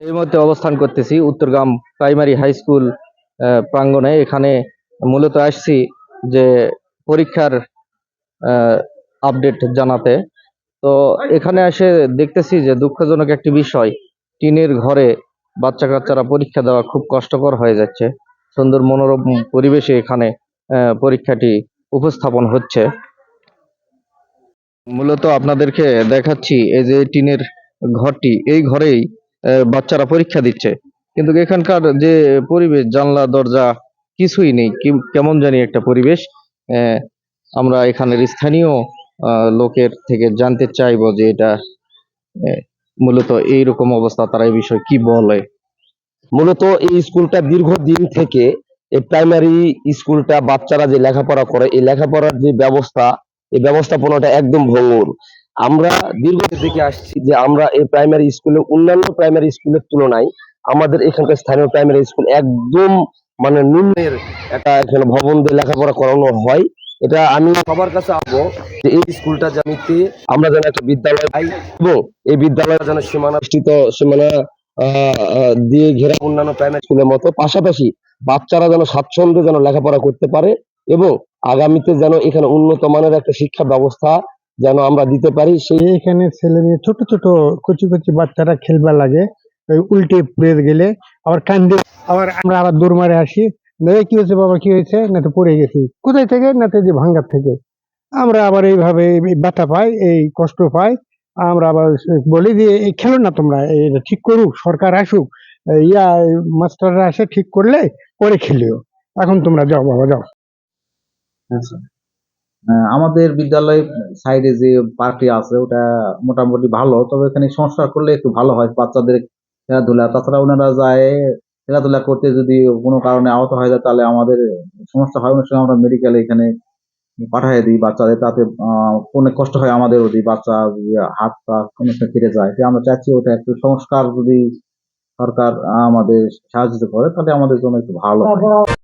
এই মুহূর্তে অবস্থান করতেছি উত্তরগ্রাম প্রাইমারি হাই স্কুল আহ, প্রাঙ্গণে। এখানে মূলত আসছি যে পরীক্ষার আপডেট জানাতে। তো এখানে এসে দেখতেছি যে দুঃখজনক একটি বিষয় টিনের ঘরে বাচ্চা কাচ্চারা পরীক্ষা দেওয়া খুব কষ্টকর হয়ে যাচ্ছে। সুন্দর মনোরম পরিবেশে এখানে পরীক্ষাটি উপস্থাপন হচ্ছে। মূলত আপনাদেরকে দেখাচ্ছি এই যে টিনের ঘরটি। এই ঘরেই বাচ্চারা পরীক্ষা দিচ্ছে। কিন্তু এখানকার যে পরিবেশ, জানলা, দরজা, কিছুই নেই। কেমন জানি একটা পরিবেশ। আমরা এখানের স্থানীয় লোকের থেকে জানতে চাইব যে এটা মূলত এইরকম অবস্থা তারা এই বিষয়ে কি বলে। মূলত এই স্কুলটা দীর্ঘদিন থেকে এই প্রাইমারি স্কুলটা বাচ্চারা যে লেখাপড়া করে, এই লেখাপড়ার যে ব্যবস্থা, এই ব্যবস্থাপনাটা একদম ভঙ্গুর। আমরা দীর্ঘদিন থেকে আসছি যে আমরা এই প্রাইমারি স্কুলে অন্যান্য প্রাইমারি স্কুলের তুলনায় আমাদের এখানকার স্থানীয় প্রাইমারি স্কুল একদম মানে নিম্নের একটা এখানে ভবন দিয়ে লেখাপড়া করানো হয়। এটা আমি সবার কাছে আসব যে এই স্কুলটা জানিতে আমরা যেন একটা বিদ্যালয় পাই এবং এই বিদ্যালয় যেন সীমানা বিস্তৃত সীমানা দিয়ে ঘেরা অন্যান্য প্রাইমারি স্কুলের মতো। পাশাপাশি বাচ্চারা যেন স্বাচ্ছন্দ্যে যেন লেখাপড়া করতে পারে এবং আগামীতে যেন এখানে উন্নত মানের একটা শিক্ষা ব্যবস্থা যেন আমরা দিতে পারি সেই এখানে ছেলে মেয়ে ছোট ছোট কচি কচি বাচ্চারা খেলবার লাগে। উল্টে পড়ে গেলে আবার কান্দে। আবার আমরা আবার দৌড় মারে আসি। না কি হয়েছে বাবা? কি হয়েছে? না তো পড়ে গেছি। কোথায় থেকে? না তো যে ভাঙ্গার থেকে। আমরা আবার এইভাবে ব্যথা পাই এই কষ্ট পাই। আমরা আবার বলি যে এই খেলো না তোমরা এটা ঠিক করুক সরকার আসুক। ইয়া মাস্টাররা আসে ঠিক করলে পরে খেলিও। এখন তোমরা যাও বাবা যাও। আহ, আমাদের বিদ্যালয় সাইডে যে পার্কটি আছে, ওটা মোটামুটি ভালো, তবে এখানে সংস্কার করলে একটু ভালো হয়। বাচ্চাদের খেলাধুলা, তাছাড়া ওনারা যায়, খেলাধুলা করতে যদি কোনো কারণে আহত হয়ে যায়, তাহলে আমাদের সমস্যা হয়। অনেক সময় আমরা মেডিকেলে এখানে পাঠিয়ে দিই বাচ্চাদের, তাতে অনেক কষ্ট হয় আমাদের যদি বাচ্চা, হাত পা কোনো সময় কেটে যায়। আমরা চাচ্ছি ওটা একটু সংস্কার যদি সরকার আমাদের সাহায্য করে, তাহলে আমাদের জন্য একটু ভালো হয়।